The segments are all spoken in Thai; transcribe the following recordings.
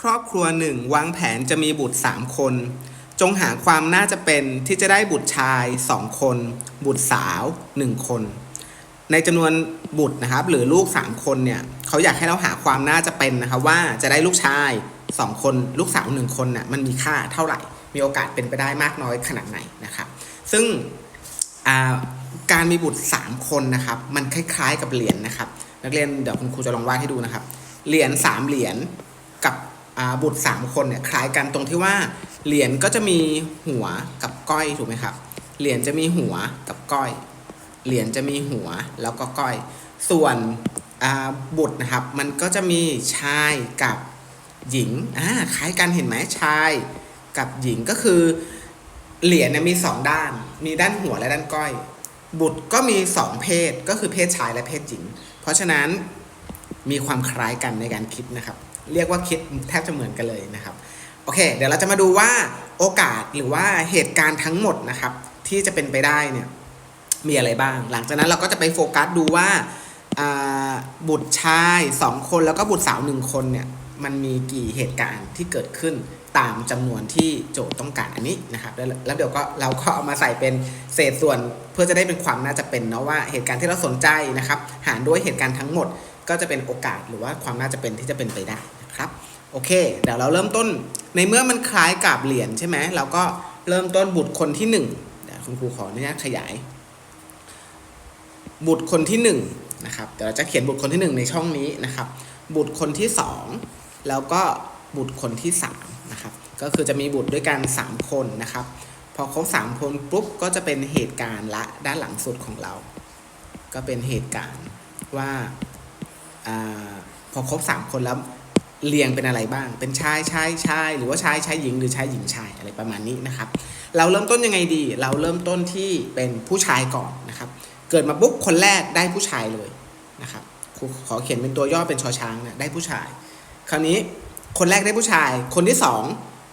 ครอบครัวหนึ่งวางแผนจะมีบุตรสามคน จงหาความน่าจะเป็นที่จะได้บุตรชายสองคน บุตรสาวหนึ่งคน ในจำนวนบุตรนะครับ หรือลูกสามคนเนี่ยเขาอยากให้เราหาความน่าจะเป็นนะครับว่าจะได้ลูกชายสองคน ลูกสาวหนึ่งคนน่ะมันมีค่าเท่าไหร่ มีโอกาสเป็นไปได้มากน้อยขนาดไหนนะครับ ซึ่งการมีบุตรสามคนนะครับ มันคล้ายๆกับเหรียญนะครับ นักเรียนเดี๋ยวคุณครูจะลองวาดให้ดูนะครับ เหรียญสามเหรียญ บุตรสามคนเนี่ยคล้ายกันตรงที่ว่าเหรียญก็จะมีหัวกับก้อยถูกไหมครับ เหรียญจะมีหัวกับก้อย เหรียญจะมีหัวแล้วก็ก้อย ส่วนบุตรนะครับมันก็จะมีชายกับหญิงอ่าคล้ายกันเห็นไหมชายกับหญิงก็คือเหรียญเนี่ยมีสองด้าน มีด้านหัวและด้านก้อย บุตรก็มีสองเพศก็คือเพศชายและเพศหญิง เพราะฉะนั้นมีความคล้ายกันในการคิดนะครับ เรียกว่าคิดแทบจะเหมือนกันเลยนะครับโอเค เดี๋ยวเราจะมาดูว่าโอกาสหรือว่าเหตุการณ์ทั้งหมดนะครับ ที่จะเป็นไปได้เนี่ยมีอะไรบ้าง หลังจากนั้นเราก็จะไปโฟกัสดูว่าบุตรชายสองคนแล้วก็บุตรสาวหนึ่งคนเนี่ยมันมีกี่เหตุการณ์ที่เกิดขึ้นตามจำนวนที่โจทย์ต้องการอันนี้นะครับ แล้วเดี๋ยวก็เราก็เอามาใส่เป็นเศษส่วนเพื่อจะได้เป็นความน่าจะเป็นเนาะว่าเหตุการณ์ที่เราสนใจนะครับ หารด้วยเหตุการณ์ทั้งหมด ก็จะเป็นโอกาสหรือว่าความน่าจะเป็นที่จะเป็นไปได้ นะครับ โอเค เดี๋ยวเราเริ่มต้น ในเมื่อมันคล้ายกับเหรียญใช่ไหมเราก็เริ่มต้นบุตรคนที่หนึ่งเดี๋ยวคุณครูขออนุญาตขยาย บุตรคนที่หนึ่งนะครับ เดี๋ยวเราจะเขียนบุตรคนที่หนึ่งในช่องนี้นะครับ บุตรคนที่สองแล้วก็บุตรคนที่สามนะครับ ก็คือจะมีบุตรด้วยกันสามคนนะครับ พอครบสามคนปุ๊บก็จะเป็นเหตุการณ์ละด้านหลังสุดของเรา ก็เป็นเหตุการณ์ว่าอาพอครบสามคนแล้ว เรียงเป็นอะไรบ้าง เป็นชายชายชายหรือว่าชายชายหญิงหรือชายหญิงชายอะไรประมาณนี้นะครับ เราเริ่มต้นยังไงดี เราเริ่มต้นที่เป็นผู้ชายก่อนนะครับ เกิดมาปุ๊บคนแรกได้ผู้ชายเลยนะครับขอเขียนเป็นตัวย่อเป็นชอช้างนะได้ผู้ชาย คราวนี้คนแรกได้ผู้ชาย คนที่สอง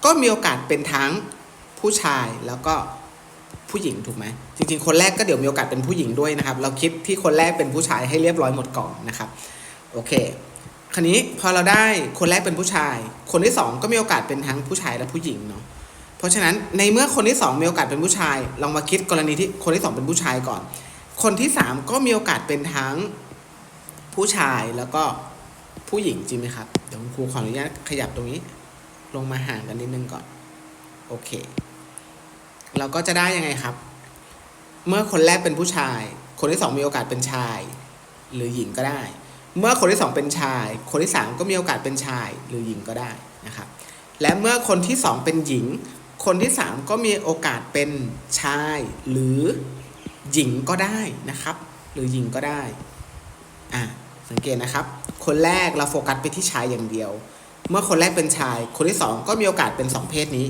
ก็มีโอกาสเป็นทั้งผู้ชายแล้วก็ผู้หญิงถูกไหมจริงๆ คนแรกก็เดี๋ยวมีโอกาสเป็นผู้หญิงด้วยนะครับ เราคิดที่คนแรกเป็นผู้ชายให้เรียบร้อยหมดก่อนนะครับโอเค คราวนี้พอเราได้คนแรกเป็นผู้ชาย คนที่สองก็มีโอกาสเป็นทั้งผู้ชายและผู้หญิงเนาะเพราะฉะนั้นในเมื่อคนที่สองมีโอกาสเป็นผู้ชาย ลองมาคิดกรณีที่คนที่สองเป็นผู้ชายก่อน คนที่สามก็มีโอกาสเป็นทั้งผู้ชายแล้วก็ผู้หญิงจริงไหมครับเดี๋ยวคุณครูขออนุญาตขยับตรงนี้ ลงมาห่างกันนิดนึงก่อนโอเค เราก็จะได้ยังไงครับ เมื่อคนแรกเป็นผู้ชาย คนที่สองมีโอกาสเป็นชาย หรือหญิงก็ได้ เมื่อคนที่สองเป็นชาย คนที่สามก็มีโอกาสเป็นชายหรือหญิงก็ได้นะครับ และเมื่อคนที่สองเป็นหญิง คนที่สามก็มีโอกาสเป็นชายหรือหญิงก็ได้นะครับ หรือหญิงก็ได้อะสังเกตนะครับ คนแรกเราโฟกัสไปที่ชายอย่างเดียว เมื่อคนแรกเป็นชาย คนที่สองก็มีโอกาสเป็นสองเพศนี้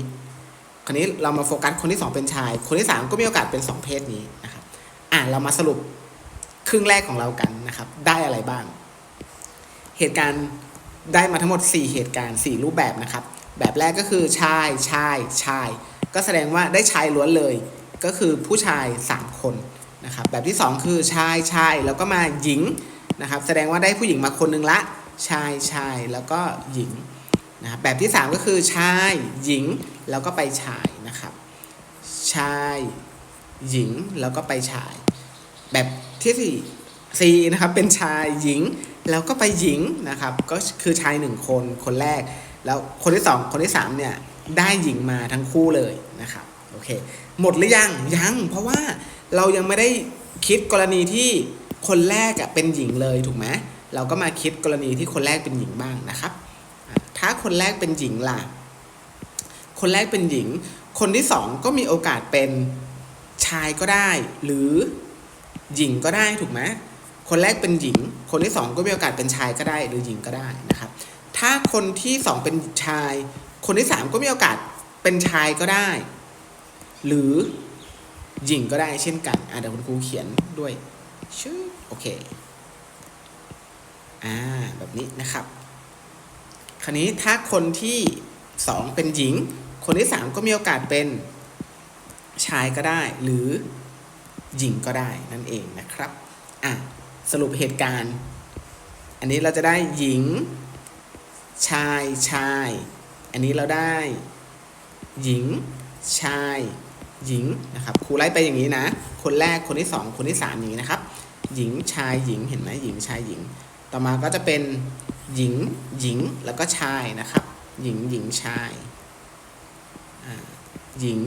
คราวนี้เรามาโฟกัสคนที่สองเป็นชาย คนที่สามก็มีโอกาสเป็นสองเพศนี้นะครับอะเรามาสรุปครึ่งแรกของเรากันนะครับ ได้อะไรบ้าง เหตุการณ์ได้มาทั้งหมด 4 เหตุการณ์ 4 รูปแบบนะครับ แบบแรกก็คือชายชายชาย ก็แสดงว่าได้ชายล้วนเลย ก็คือผู้ชาย 3 คนนะครับ แบบที่ 2 คือชายชายแล้วก็มาหญิงนะครับ แสดงว่าได้ผู้หญิงมาคนหนึงละ ชายชายแล้วก็หญิงนะครับ แบบที่ 3 ก็คือชายหญิงแล้วก็ไปชายนะครับ ชายหญิงแล้วก็ไปชาย แบบที่สี่สีนะครับเป็นชายหญิง แล้วก็ไปหญิงนะครับ ก็คือชายหนึ่งคนคนแรก แล้วคนที่สองคนที่สามเนี่ยได้หญิงมาทั้งคู่เลยนะครับโอเคหมดหรือยังยังเพราะว่าเรายังไม่ได้คิดกรณีที่คนแรกอะเป็นหญิงเลยถูกไหมเราก็มาคิดกรณีที่คนแรกเป็นหญิงบ้างนะครับ ถ้าคนแรกเป็นหญิงล่ะ คนแรกเป็นหญิง คนที่สองก็มีโอกาสเป็นชายก็ได้ หรือหญิงก็ได้ถูกไหม คนแรกเป็นหญิง คนที่สองก็มีโอกาสเป็นชายก็ได้หรือหญิงก็ได้นะครับ ถ้าคนที่สองเป็นชาย คนที่สามก็มีโอกาสเป็นชายก็ได้ หรือหญิงก็ได้เช่นกันอะเดี๋ยวคุณครูเขียนด้วยชื่อโอเคอ่าแบบนี้นะครับ คราวนี้ถ้าคนที่สองเป็นหญิง คนที่สามก็มีโอกาสเป็นชายก็ได้ หรือหญิงก็ได้นั่นเองนะครับ อะ สรุปเหตุการณ์ อันนี้เราจะได้หญิง ชายชาย อันนี้เราได้ หญิง ชาย หญิงนะครับครูไล่ไปอย่างนี้นะ คนแรกคนที่สองคนที่สามอย่างนี้นะครับ หญิงชายหญิงเห็นไหมหญิงชายหญิง ต่อมาก็จะเป็นหญิงหญิงแล้วก็ชายนะครับ หญิงหญิงชายหญิง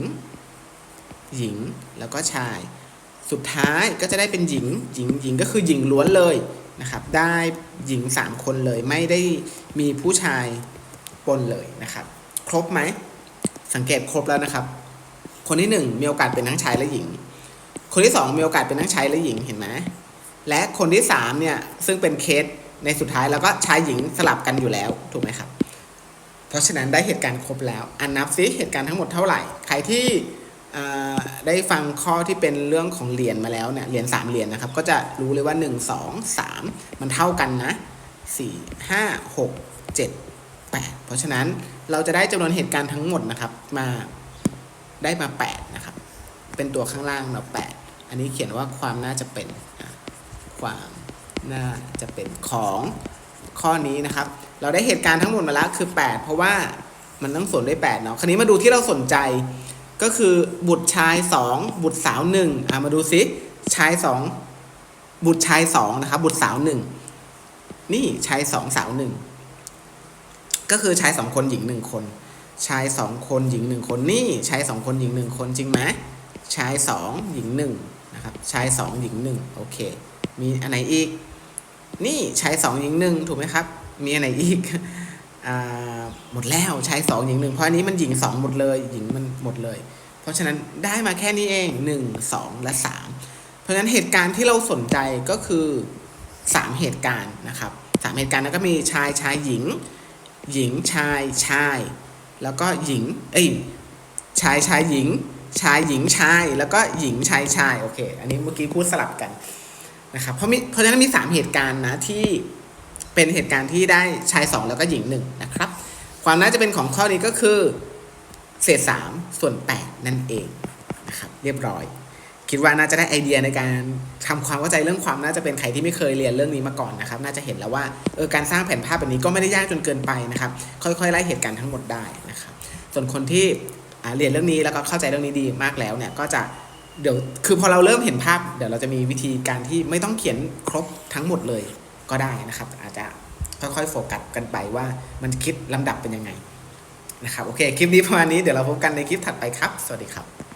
หญิงแล้วก็ชาย สุดท้ายก็จะได้เป็นหญิงหญิงหญิงก็คือหญิงล้วนเลยนะครับ ได้หญิงสามคนเลยไม่ได้มีผู้ชายปนเลยนะครับ ครบไหม สังเกตครบแล้วนะครับ คนที่หนึ่งมีโอกาสเป็นทั้งชายและหญิง คนที่สองมีโอกาสเป็นทั้งชายและหญิงเห็นไหมและคนที่สามเนี่ยซึ่งเป็นเคสในสุดท้ายแล้วก็ชายหญิงสลับกันอยู่แล้วถูกไหมครับ เพราะฉะนั้นได้เหตุการณ์ครบแล้วอันนับซิเหตุการณ์ทั้งหมดเท่าไหร่ ใครที่ ได้ฟังข้อที่เป็นเรื่องของเหรียญมาแล้วเนี่ยเหรียญสามเหรียญนะครับ ก็จะรู้เลยว่า 1 2 3 มันเท่ากันนะ 4 5 6 7 8 เพราะฉะนั้นเราจะได้จำนวนเหตุการณ์ทั้งหมดนะครับมาได้มา 8 นะครับ เป็นตัวข้างล่างเรา8อันนี้เขียนว่าความน่าจะเป็นความน่าจะเป็นของข้อนี้นะครับ เราได้เหตุการณ์ทั้งหมดมาแล้วคือ 8 เพราะว่ามันต้องส่วนด้วย8เนาะคราวนี้มาดูที่เราสนใจ ก็คือบุตรชาย 2 บุตรสาว1อะมาดูซิชาย 2 บุตรชาย2นะครับบุตรสาว 1 นี่ชาย2สาว 1 ก็คือชาย 2 คนหญิง 1 คน ชาย 2 คนหญิง 1 คนนี่ชาย 2 คนหญิง 1 คนจริงไหมชาย 2 หญิง1นะครับชาย 2 หญิง 1 โอเค มีอันไหนอีก นี่ชาย 2 หญิง 1 ถูกไหมครับ มีอันไหนอีก หมดแล้วชายสองหญิงหนึ่งเพราะอันนี้มันหญิงสองหมดเลยหญิงมันหมดเลย เพราะฉะนั้นได้มาแค่นี้เองหนึ่งสองและสามเพราะฉะนั้นเหตุการณ์ที่เราสนใจก็คือสามเหตุการณ์นะครับสามเหตุการณ์นั้นก็มีชายชายหญิง หญิงชายชาย แล้วก็หญิงเอ้ยชายชายหญิง ชายหญิงชาย แล้วก็หญิงชายชายโอเค อันนี้เมื่อกี้พูดสลับกันนะครับเพราะมีเพราะฉะนั้นมีสามเหตุการณ์นะที่ เป็นเหตุการณ์ที่ได้ชาย 2 แล้วก็หญิง 1 นะครับ ความน่าจะเป็นของข้อนี้ก็คือเศษ 3 ส่วน 8 นั่นเองนะครับเรียบร้อย คิดว่าน่าจะได้ไอเดียในการทำความเข้าใจเรื่องความน่าจะเป็นใครที่ไม่เคยเรียนเรื่องนี้มาก่อนนะครับ น่าจะเห็นแล้วว่าเออการสร้างแผนภาพแบบนี้ก็ไม่ได้ยากจนเกินไปนะครับ ค่อยๆไล่เหตุการณ์ทั้งหมดได้นะครับ ส่วนคนที่เรียนเรื่องนี้แล้วก็เข้าใจเรื่องนี้ดีมากแล้วเนี่ยก็จะเดี๋ยวคือพอเราเริ่มเห็นภาพ เดี๋ยวเราจะมีวิธีการที่ไม่ต้องเขียนครบทั้งหมดเลย ก็ได้นะครับ อาจจะค่อยๆโฟกัสกันไปว่ามันคิดลำดับเป็นยังไงนะครับโอเค คลิปนี้ประมาณนี้เดี๋ยวเราพบกันในคลิปถัดไปครับ สวัสดีครับ